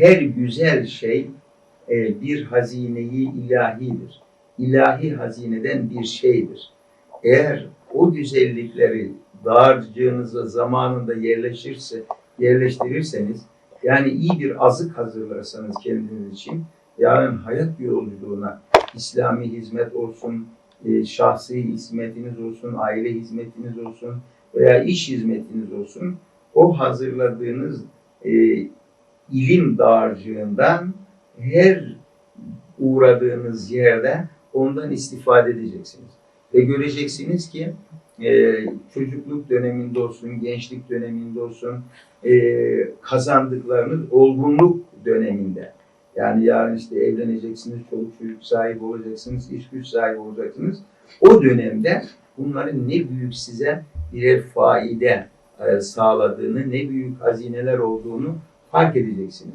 her güzel şey e, bir hazineyi ilahidir. İlahi hazineden bir şeydir. Eğer o güzellikleri dağarcığınıza zamanında yerleşirse, yerleştirirseniz, yani iyi bir azık hazırlarsanız kendiniz için, yarın hayat yolculuğuna İslami hizmet olsun, e, şahsi hizmetiniz olsun, aile hizmetiniz olsun veya iş hizmetiniz olsun, o hazırladığınız e, ilim dağarcığından her uğradığınız yerde ondan istifade edeceksiniz. Ve göreceksiniz ki e, çocukluk döneminde olsun, gençlik döneminde olsun e, kazandıklarınız olgunluk döneminde. Yani yarın işte evleneceksiniz, çoluk çocuk sahibi olacaksınız, iş güç sahibi olacaksınız. O dönemde bunların ne büyük size birer faide e, sağladığını, ne büyük hazineler olduğunu fark edeceksiniz.